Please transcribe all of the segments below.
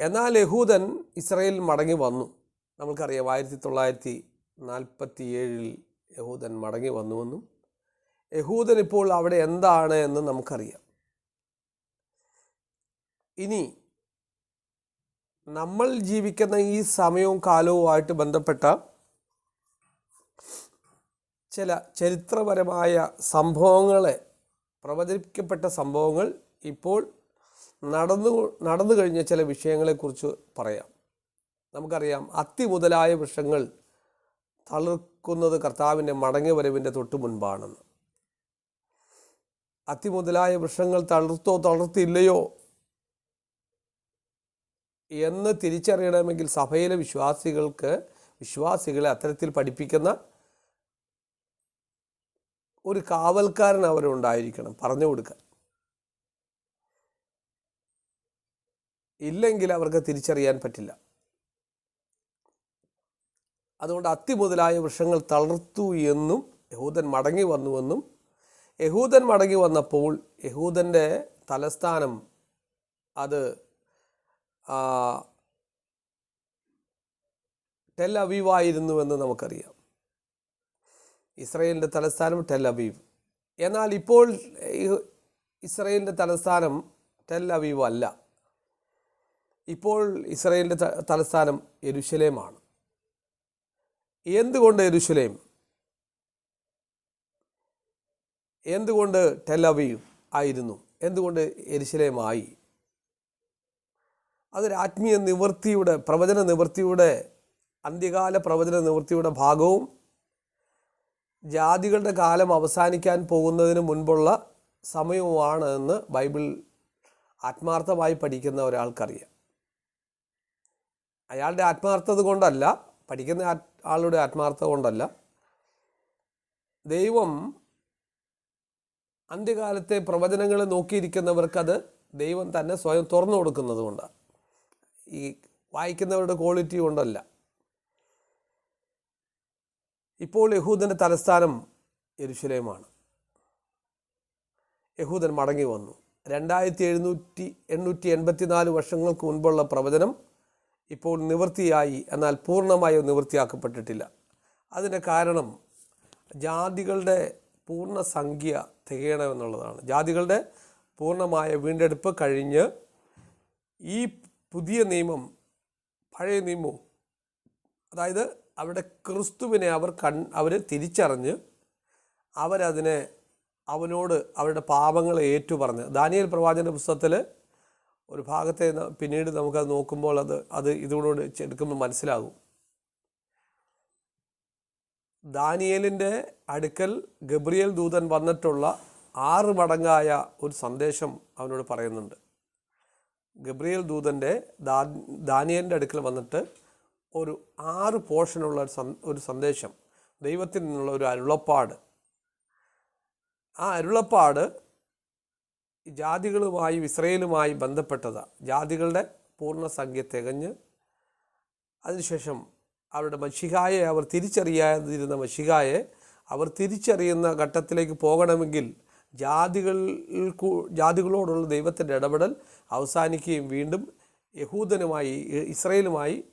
എന്നാൽ യഹൂദൻ ഇസ്രയേൽ മടങ്ങി വന്നു. നമുക്കറിയാം ആയിരത്തി തൊള്ളായിരത്തി നാൽപ്പത്തി ഏഴിൽ യഹൂദൻ മടങ്ങി വന്നുവെന്നും യഹൂദൻ ഇപ്പോൾ അവിടെ എന്താണ് എന്ന് നമുക്കറിയാം. ഇനി നമ്മൾ ജീവിക്കുന്ന ഈ സമയവും കാലവുമായിട്ട് ബന്ധപ്പെട്ട ചില ചരിത്രപരമായ സംഭവങ്ങളെ പ്രവചിക്കപ്പെട്ട സംഭവങ്ങൾ ഇപ്പോൾ നടന്നു നടന്നു കഴിഞ്ഞ ചില വിഷയങ്ങളെക്കുറിച്ച് പറയാം. നമുക്കറിയാം അത്തി മുതലായ വൃക്ഷങ്ങൾ തളിർക്കുന്നത് കർത്താവിന്റെ മടങ്ങി വരവിന്റെ തൊട്ട് മുൻപാണെന്ന്. അത്തി മുതലായ വൃക്ഷങ്ങൾ തളിർത്തോ തളിർത്തില്ലയോ എന്ന് തിരിച്ചറിയണമെങ്കിൽ സഭയിലെ വിശ്വാസികൾക്ക് വിശ്വാസികളെ അത്തരത്തിൽ പഠിപ്പിക്കുന്ന ഒരു കാവൽക്കാരൻ അവരുണ്ടായിരിക്കണം പറഞ്ഞു കൊടുക്കാൻ. ഇല്ലെങ്കിൽ അവർക്ക് തിരിച്ചറിയാൻ പറ്റില്ല. അതുകൊണ്ട് അത്തി മുതലായ വൃക്ഷങ്ങൾ തളർത്തു എന്നും യഹൂദൻ മടങ്ങി വന്നുവെന്നും യഹൂദൻ മടങ്ങി വന്നപ്പോൾ യഹൂദന്റെ തലസ്ഥാനം അത് ടെൽ അവീവായിരുന്നുവെന്ന് നമുക്കറിയാം. ഇസ്രയേലിന്റെ തലസ്ഥാനം ടെൽ അവീവ്. എന്നാൽ ഇപ്പോൾ ഇസ്രയേലിന്റെ തലസ്ഥാനം ടെൽ അവീവ് അല്ല. ഇപ്പോൾ ഇസ്രയേലിന്റെ തലസ്ഥാനം എരുശലേമാണ് എന്തുകൊണ്ട് എരുശലേം എന്തുകൊണ്ട് അവീവ് ആയിരുന്നു? എന്തുകൊണ്ട് എരുശലേമായി അതൊരു ആത്മീയ നിവൃത്തിയുടെ പ്രവചന നിവൃത്തിയുടെ അന്ത്യകാല പ്രവചന നിവൃത്തിയുടെ ഭാഗവും ജാതികളുടെ കാലം അവസാനിക്കാൻ പോകുന്നതിന് മുൻപുള്ള സമയവുമാണ് എന്ന് ബൈബിൾ ആത്മാർത്ഥമായി പഠിക്കുന്ന ഒരാൾക്കറിയാം. അയാളുടെ ആത്മാർത്ഥത കൊണ്ടല്ല പഠിക്കുന്ന ആളുടെ ആത്മാർത്ഥത കൊണ്ടല്ല. ദൈവം അന്ത്യകാലത്തെ പ്രവചനങ്ങൾ നോക്കിയിരിക്കുന്നവർക്കത് ദൈവം തന്നെ സ്വയം തുറന്നു കൊടുക്കുന്നത് കൊണ്ടാണ് ഈ വായിക്കുന്നവരുടെ ക്വാളിറ്റി കൊണ്ടല്ല. ഇപ്പോൾ യഹൂദന്റെ തലസ്ഥാനം യെരുശലേമാണ്. യഹൂദൻ മടങ്ങി വന്നു. രണ്ടായിരത്തി എഴുന്നൂറ്റി എണ്ണൂറ്റി എൺപത്തിനാല് വർഷങ്ങൾക്ക് മുൻപുള്ള പ്രവചനം ഇപ്പോൾ നിവൃത്തിയായി എന്നാൽ പൂർണമായോ നിവൃത്തിയാക്കപ്പെട്ടിട്ടില്ല. അതിന്റെ കാരണം ജാതികളുടെ പൂർണ സംഖ്യ തികയണമെന്നുള്ളതാണ്. ജാതികളുടെ പൂർണമായ വീണ്ടെടുപ്പ് കഴിഞ്ഞ് ഈ പുതിയ നിയമം പഴയ നിയമവും അതായത് അവിടെ ക്രിസ്തുവിനെ അവർ കൺ അവർ തിരിച്ചറിഞ്ഞ് അവരതിനെ അവനോട് അവരുടെ പാപങ്ങളെ ഏറ്റുപറഞ്ഞ് ദാനിയൽ പ്രവാചന പുസ്തകത്തിൽ ഒരു ഭാഗത്തെ പിന്നീട് നമുക്കത് നോക്കുമ്പോൾ അത് അത് ഇതോടുകൂടി എടുക്കുമ്പോൾ മനസ്സിലാകും. ദാനിയേലിന്റെ അടുക്കൽ ഗബ്രിയേൽ ദൂതൻ വന്നിട്ടുള്ള ആറ് മടങ്ങായ ഒരു സന്ദേശം അവനോട് പറയുന്നുണ്ട്. ഗബ്രിയേൽ ദൂതന്റെ ദാ ദാനിയലിന്റെ അടുക്കൽ വന്നിട്ട് ഒരു ആറ് പോർഷനുള്ള ഒരു സന്- ഒരു സന്ദേശം ദൈവത്തിൽ നിന്നുള്ള ഒരു അരുളപ്പാട്. ആ അരുളപ്പാട് ജാതികളുമായി ഇസ്രയേലുമായും ബന്ധപ്പെട്ടതാണ് ജാതികളുടെ പൂർണസംഖ്യ തികഞ്ഞ് അതിനുശേഷം അവരുടെ മഷികായെ അവർ തിരിച്ചറിയാതിരുന്ന മഷികായെ അവർ തിരിച്ചറിയുന്ന ഘട്ടത്തിലേക്ക് പോകണമെങ്കിൽ ജാതികൾ ജാതികളോടുള്ള ദൈവത്തിന്റെ ഇടപെടൽ അവസാനിക്കുകയും വീണ്ടും യഹൂദനുമായി ഇസ്രയേലുമായി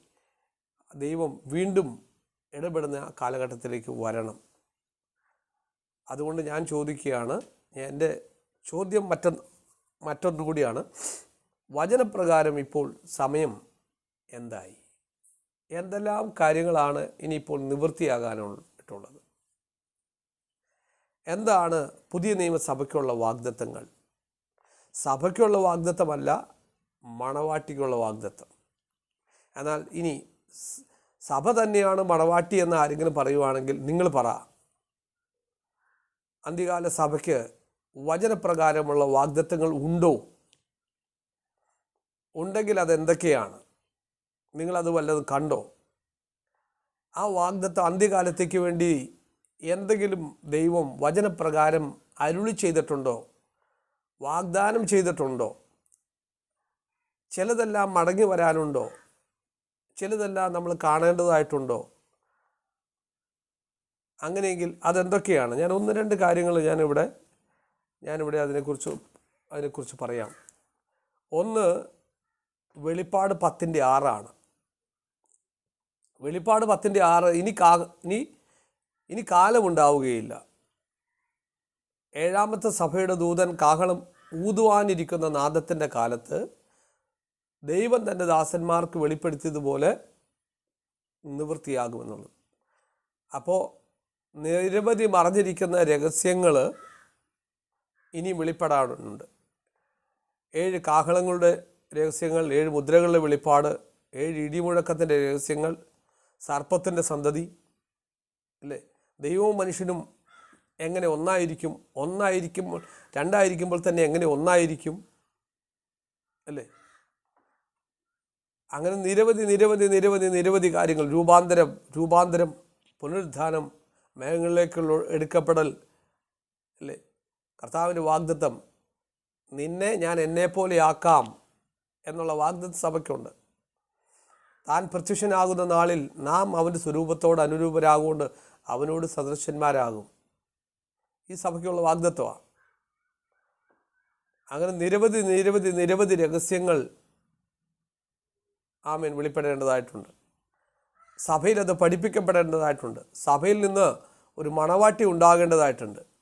ദൈവം വീണ്ടും ഇടപെടുന്ന കാലഘട്ടത്തിലേക്ക് വരണം. അതുകൊണ്ട് ഞാൻ ചോദിക്കുകയാണ് എന്റെ ചോദ്യം മറ്റൊന്ന് മറ്റൊന്നുകൂടിയാണ്. വചനപ്രകാരം ഇപ്പോൾ സമയം എന്തായി? എന്തെല്ലാം കാര്യങ്ങളാണ് ഇനിയിപ്പോൾ നിവൃത്തിയാകാനുള്ളത്? എന്താണ് പുതിയ നിയമസഭയ്ക്കുള്ള വാഗ്ദത്തങ്ങൾ? സഭയ്ക്കുള്ള വാഗ്ദത്തമല്ല മണവാട്ടിക്കുള്ള വാഗ്ദത്തം. എന്നാൽ ഇനി സഭ തന്നെയാണ് മണവാട്ടി എന്ന് ആരെങ്കിലും പറയുവാണെങ്കിൽ നിങ്ങൾ പറ. അന്ത്യകാല സഭയ്ക്ക് വചനപ്രകാരമുള്ള വാഗ്ദത്തങ്ങൾ ഉണ്ടോ? ഉണ്ടെങ്കിൽ അതെന്തൊക്കെയാണ്? നിങ്ങളത് വല്ലതും കണ്ടോ? ആ വാഗ്ദത്തം അന്ത്യകാലത്തേക്ക് വേണ്ടി എന്തെങ്കിലും ദൈവം വചനപ്രകാരം അരുളി ചെയ്തിട്ടുണ്ടോ? വാഗ്ദാനം ചെയ്തിട്ടുണ്ടോ? ചിലതെല്ലാം മടങ്ങി വരാനുണ്ടോ? ചിലതെല്ലാം നമ്മൾ കാണേണ്ടതായിട്ടുണ്ടോ? അങ്ങനെയെങ്കിൽ അതെന്തൊക്കെയാണ്? ഞാൻ ഒന്ന് രണ്ട് കാര്യങ്ങൾ ഞാനിവിടെ ഞാനിവിടെ അതിനെക്കുറിച്ച് അതിനെക്കുറിച്ച് പറയാം. ഒന്ന് വെളിപ്പാട് പത്തിന്റെ ആറാണ്. വെളിപ്പാട് പത്തിന്റെ ആറ് ഇനി കാ ഇനി ഇനി കാലമുണ്ടാവുകയില്ല. ഏഴാമത്തെ സഭയുടെ ദൂതൻ കാഹളം ഊതുവാനിരിക്കുന്ന നാദത്തിന്റെ കാലത്ത് ദൈവം തന്റെ ദാസന്മാർക്ക് വെളിപ്പെടുത്തിയതുപോലെ നിവൃത്തിയാകുമെന്നുള്ളത്. അപ്പോൾ നിരവധി മറഞ്ഞിരിക്കുന്ന രഹസ്യങ്ങൾ ഇനി വെളിപ്പെടാനുണ്ട് ഏഴ് കാഹളങ്ങളുടെ രഹസ്യങ്ങൾ ഏഴ് മുദ്രകളുടെ വെളിപ്പാട് ഏഴ് ഇടിമുഴക്കത്തിന്റെ രഹസ്യങ്ങൾ സർപ്പത്തിന്റെ സന്തതി അല്ലേ? ദൈവവും മനുഷ്യനും എങ്ങനെ ഒന്നായിരിക്കും? ഒന്നായിരിക്കുമ്പോൾ രണ്ടായിരിക്കുമ്പോൾ തന്നെ എങ്ങനെ ഒന്നായിരിക്കും? അല്ലേ? അങ്ങനെ നിരവധി നിരവധി നിരവധി നിരവധി കാര്യങ്ങൾ. രൂപാന്തരം രൂപാന്തരം പുനരുദ്ധാനം മേഘങ്ങളിലേക്കുള്ള എടുക്കപ്പെടൽ അല്ലേ? കർത്താവിന്റെ വാഗ്ദത്വം നിന്നെ ഞാൻ എന്നെപ്പോലെയാക്കാം എന്നുള്ള വാഗ്ദത്ത സഭയ്ക്കുണ്ട്. താൻ പ്രത്യക്ഷനാകുന്ന നാളിൽ നാം അവന്റെ സ്വരൂപത്തോട് അനുരൂപരാകൊണ്ട് അവനോട് സദൃശന്മാരാകും. ഈ സഭയ്ക്കുള്ള വാഗ്ദത്വമാണ്. അങ്ങനെ നിരവധി നിരവധി നിരവധി രഹസ്യങ്ങൾ ആമേൻ വെളിപ്പെടേണ്ടതായിട്ടുണ്ട്. സഭയിൽ അത് പഠിപ്പിക്കപ്പെടേണ്ടതായിട്ടുണ്ട്. സഭയിൽ നിന്ന് ഒരു മണവാട്ടി ഉണ്ടാകേണ്ടതായിട്ടുണ്ട്.